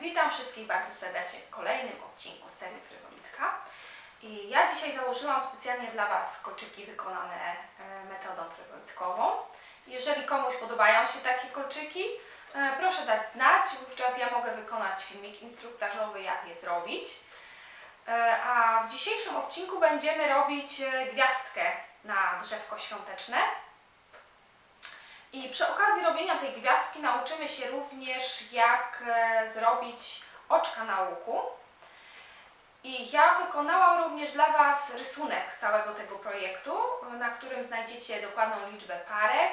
Witam wszystkich bardzo serdecznie w kolejnym odcinku serii Frywolitka. I ja dzisiaj założyłam specjalnie dla Was kolczyki wykonane e, metodą frywolitkową. Jeżeli komuś podobają się takie kolczyki, e, proszę dać znać, wówczas ja mogę wykonać filmik instruktażowy, jak je zrobić. E, A w dzisiejszym odcinku będziemy robić gwiazdkę na drzewko świąteczne. I przy okazji robienia tej gwiazdki nauczymy się również, jak e, zrobić oczka na łuku. I ja wykonałam również dla Was rysunek całego tego projektu, na którym znajdziecie dokładną liczbę parek,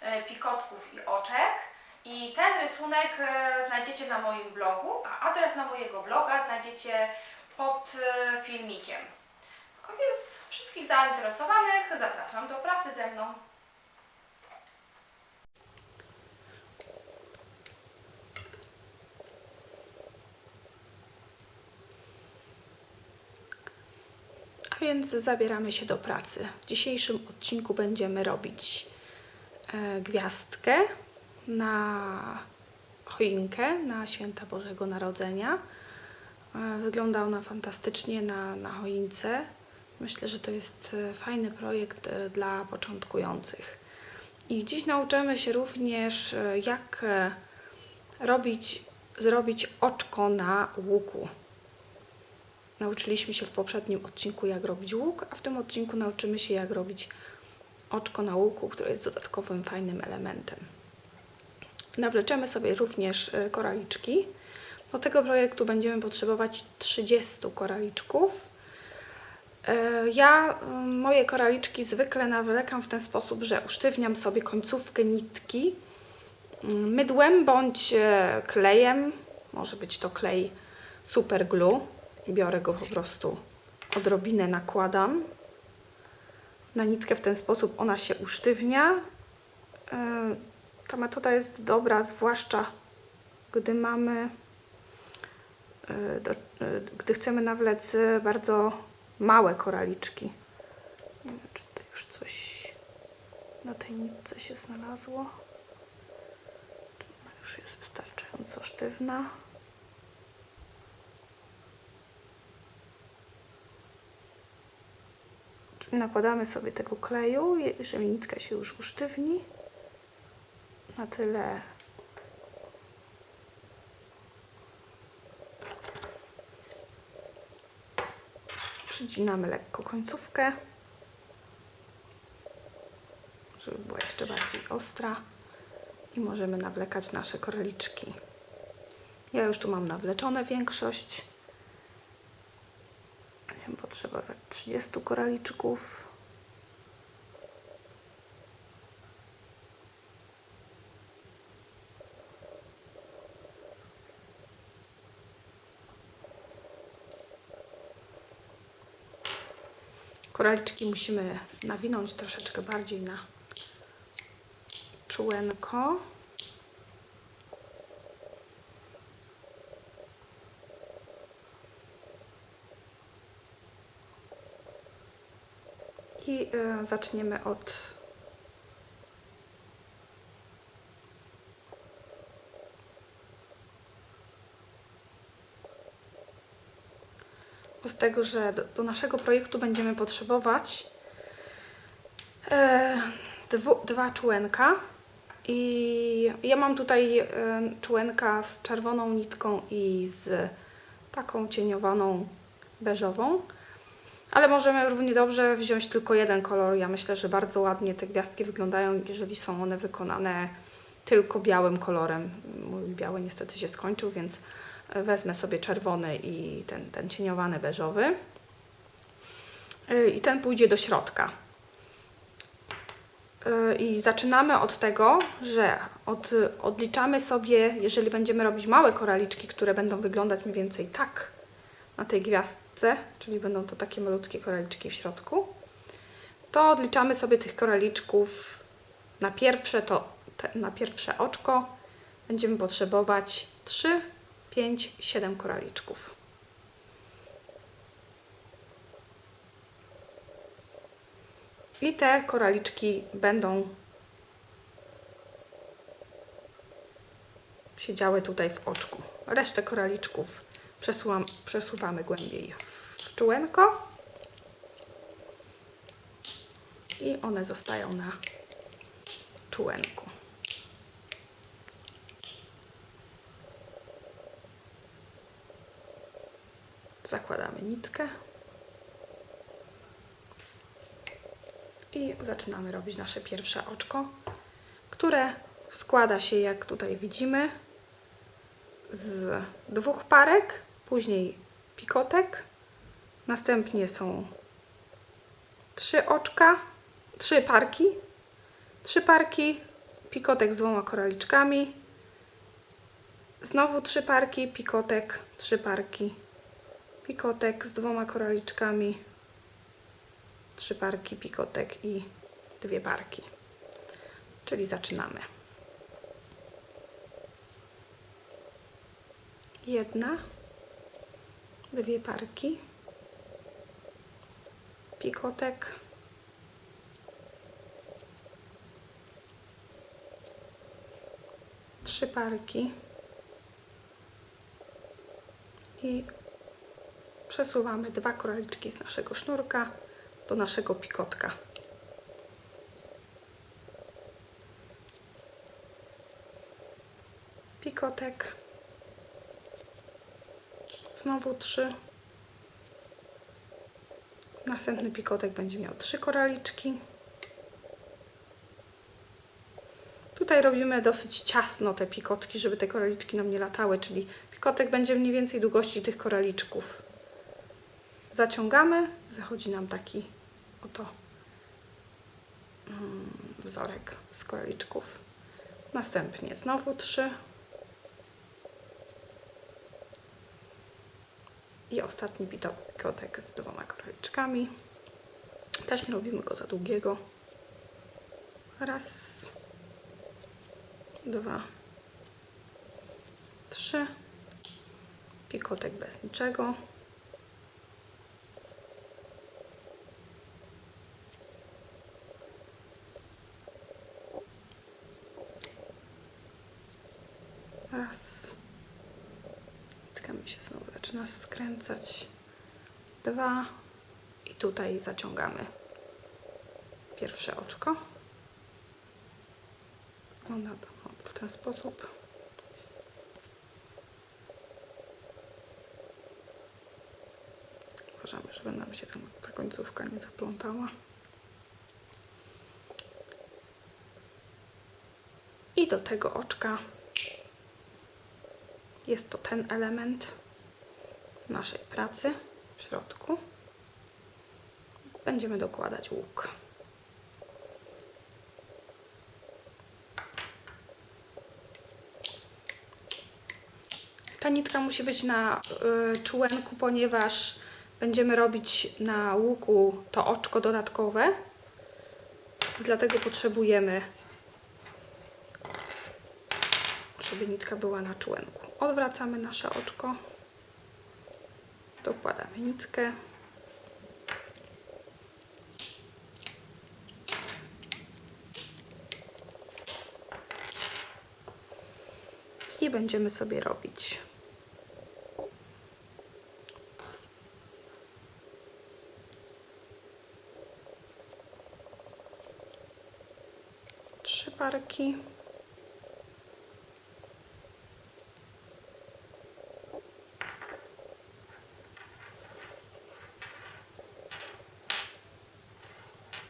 e, pikotków i oczek. I ten rysunek e, znajdziecie na moim blogu, a adres na mojego bloga znajdziecie pod filmikiem. A więc wszystkich zainteresowanych zapraszam do pracy ze mną. A więc zabieramy się do pracy. W dzisiejszym odcinku będziemy robić e, gwiazdkę na choinkę na święta Bożego Narodzenia. E, wygląda ona fantastycznie na, na choince. Myślę, że to jest e, fajny projekt dla początkujących. I dziś nauczymy się również, jak robić, zrobić oczko na łuku. Nauczyliśmy się w poprzednim odcinku, jak robić łuk, a w tym odcinku nauczymy się, jak robić oczko na łuku, które jest dodatkowym, fajnym elementem. Nawleczemy sobie również y, koraliczki. Do tego projektu będziemy potrzebować 30 koraliczków. Y, Ja y, moje koraliczki zwykle nawlekam w ten sposób, że usztywniam sobie końcówkę nitki y, mydłem bądź e, klejem. Może być to klej super glue. Biorę go po prostu, odrobinę nakładam na nitkę w ten sposób ona się usztywnia. Yy, Ta metoda jest dobra, zwłaszcza gdy mamy, do, yy, gdy chcemy nawlec bardzo małe koraliczki. Nie wiem, czy tutaj już coś na tej nitce się znalazło. Czy ona już jest wystarczająco sztywna. Nakładamy sobie tego kleju, jeżeli nitka się już usztywni. Na tyle przycinamy lekko końcówkę, żeby była jeszcze bardziej ostra i możemy nawlekać nasze koraliczki. Ja już tu mam nawleczone większość. Będziemy potrzebować 30 koraliczków. Koraliczki musimy nawinąć troszeczkę bardziej na czółenko. Zaczniemy od od tego, że do, do naszego projektu będziemy potrzebować e, dwu, dwa czółenka. I ja mam tutaj e, z czerwoną nitką i z taką cieniowaną beżową. Ale możemy równie dobrze wziąć tylko jeden kolor. Ja myślę, że bardzo ładnie te gwiazdki wyglądają, jeżeli są one wykonane tylko białym kolorem. Mój biały niestety się skończył, więc wezmę sobie czerwony i ten, ten cieniowany beżowy. Yy, I ten pójdzie do środka. Yy, I zaczynamy od tego, że od, odliczamy sobie, jeżeli będziemy robić małe koraliczki, które będą wyglądać mniej więcej tak na tej gwiazdce, czyli będą to takie malutkie koraliczki w środku, to odliczamy sobie tych koraliczków na pierwsze, to, te, na pierwsze oczko będziemy potrzebować 3, 5, 7 koraliczków. I te koraliczki będą siedziały tutaj w oczku. Resztę koraliczków przesuwam, przesuwamy głębiej w czółenko i one zostają na czółenku. Zakładamy nitkę. I zaczynamy robić nasze pierwsze oczko, które składa się, jak tutaj widzimy, z dwóch parek, później pikotek, następnie są trzy oczka, trzy parki, trzy parki, pikotek z dwoma koraliczkami, znowu trzy parki, pikotek, trzy parki, pikotek z dwoma koraliczkami, trzy parki, pikotek i dwie parki. Czyli zaczynamy. Jedna, dwie parki, pikotek, trzy parki i przesuwamy dwa koraliczki z naszego sznurka do naszego pikotka. Pikotek. Znowu trzy. Następny pikotek będzie miał trzy koraliczki. Tutaj robimy dosyć ciasno te pikotki, żeby te koraliczki nam nie latały, czyli pikotek będzie mniej więcej długości tych koraliczków. Zaciągamy, wychodzi nam taki oto mm, wzorek z koraliczków. Następnie znowu trzy. I ostatni pikotek z dwoma koraliczkami. Też nie robimy go za długiego. Raz, dwa, trzy. Pikotek bez niczego. Raz. Nitka mi się znowu zaczyna skręcać. Dwa. I tutaj zaciągamy pierwsze oczko. Wygląda to w ten sposób. Uważamy, żeby nam się tam ta końcówka nie zaplątała. I do tego oczka jest to ten element naszej pracy w środku. Będziemy dokładać łuk. Ta nitka musi być na y, czółenku, ponieważ będziemy robić na łuku to oczko dodatkowe. Dlatego potrzebujemy, żeby nitka była na czółenku. Odwracamy nasze oczko. Dokładamy nitkę. I będziemy sobie robić trzy parki.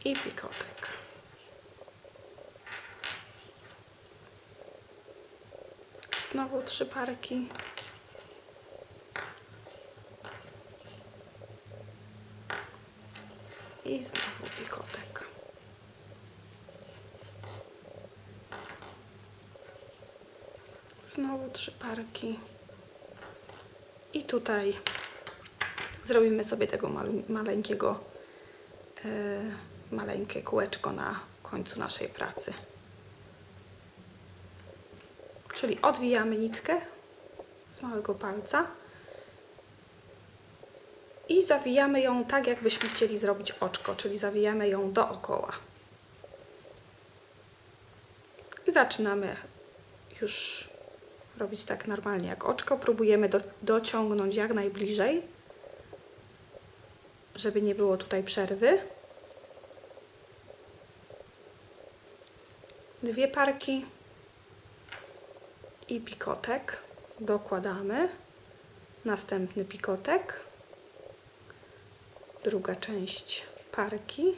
I pikotek. Znowu trzy parki. I znowu pikotek. Znowu trzy parki. I tutaj zrobimy sobie tego maleńkiego, yy, maleńkie kółeczko na końcu naszej pracy. Czyli odwijamy nitkę z małego palca i zawijamy ją tak, jakbyśmy chcieli zrobić oczko, czyli zawijamy ją dookoła. I zaczynamy już robić tak normalnie jak oczko. Próbujemy do, dociągnąć jak najbliżej, żeby nie było tutaj przerwy. Dwie parki i pikotek. Dokładamy. Następny pikotek. Druga część parki.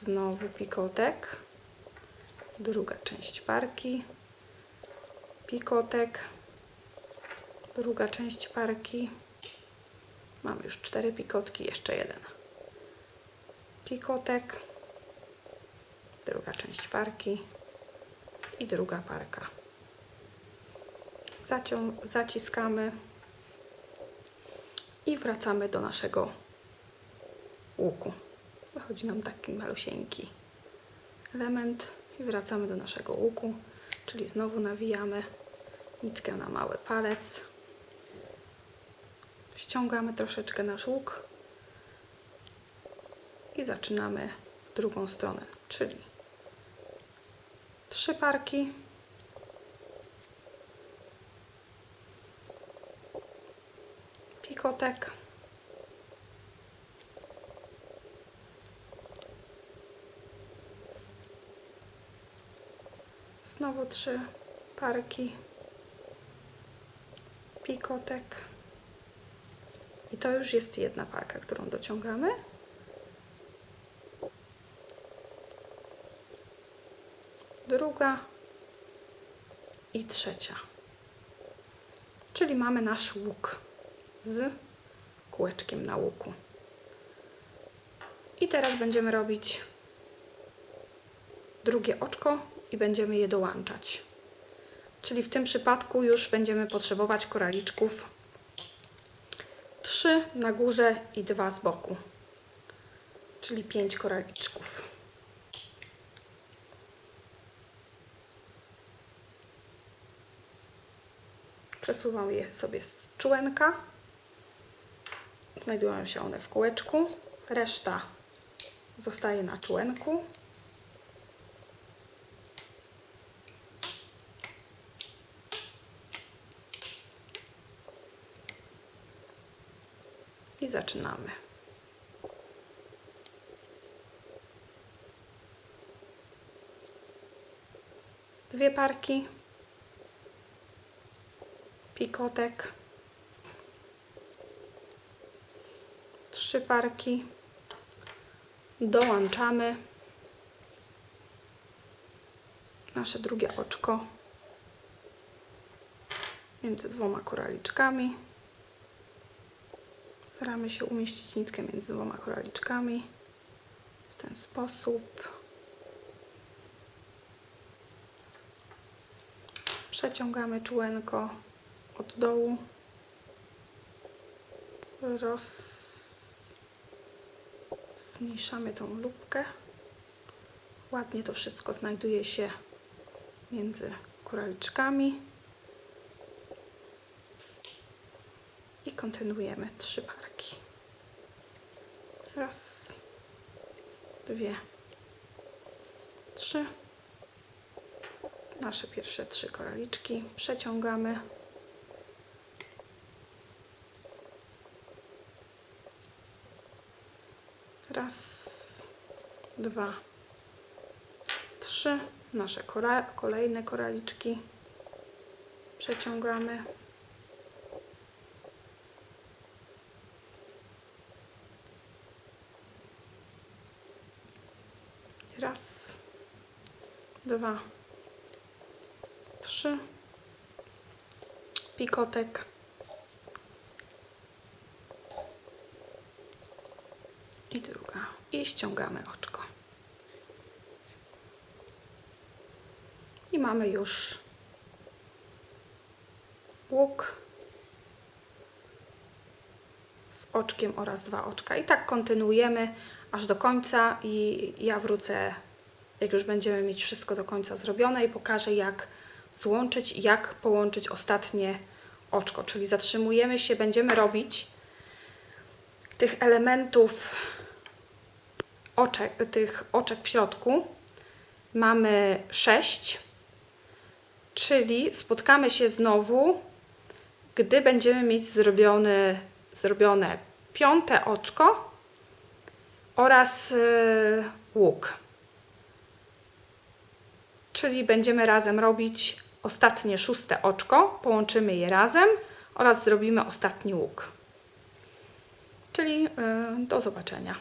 Znowu pikotek. Druga część parki. Pikotek. Druga część parki. Mamy już cztery pikotki, jeszcze jeden. Pikotek. Druga część parki. I druga parka. Zacią zaciskamy i wracamy do naszego łuku. Wychodzi nam taki malusieńki element i wracamy do naszego łuku, czyli znowu nawijamy nitkę na mały palec. Ściągamy troszeczkę nasz łuk i zaczynamy drugą stronę, czyli trzy parki. Pikotek. Znowu trzy parki pikotek. I to już jest jedna parka, którą dociągamy. Druga i trzecia. Czyli mamy nasz łuk z kółeczkiem na łuku. I teraz będziemy robić drugie oczko i będziemy je dołączać. Czyli w tym przypadku już będziemy potrzebować koraliczków 3 na górze i 2 z boku. Czyli 5 koraliczków. Przesuwam je sobie z człenka. Znajdują się one w kółeczku. Reszta zostaje na człenku. I zaczynamy. Dwie parki. Pikotek. Trzy parki. Dołączamy nasze drugie oczko między dwoma koraliczkami. Staramy się umieścić nitkę między dwoma koraliczkami w ten sposób. Przeciągamy czółenko od dołu. Roz... Zmniejszamy tą lubkę. Ładnie to wszystko znajduje się między koraliczkami. I kontynuujemy trzy parki. Raz, dwie, trzy. Nasze pierwsze trzy koraliczki przeciągamy. Raz, dwa, trzy. Nasze kolejne koraliczki przeciągamy. Raz, dwa, trzy. Pikotek. I druga. I ściągamy oczko. I mamy już łuk z oczkiem oraz dwa oczka. I tak kontynuujemy aż do końca i ja wrócę, jak już będziemy mieć wszystko do końca zrobione i pokażę jak złączyć jak połączyć ostatnie oczko. Czyli zatrzymujemy się, będziemy robić tych elementów oczek, tych oczek w środku. Mamy sześć. Czyli spotkamy się znowu, gdy będziemy mieć zrobiony, zrobione piąte oczko oraz y, łuk. Czyli będziemy razem robić ostatnie szóste oczko, połączymy je razem oraz zrobimy ostatni łuk. Czyli y, do zobaczenia.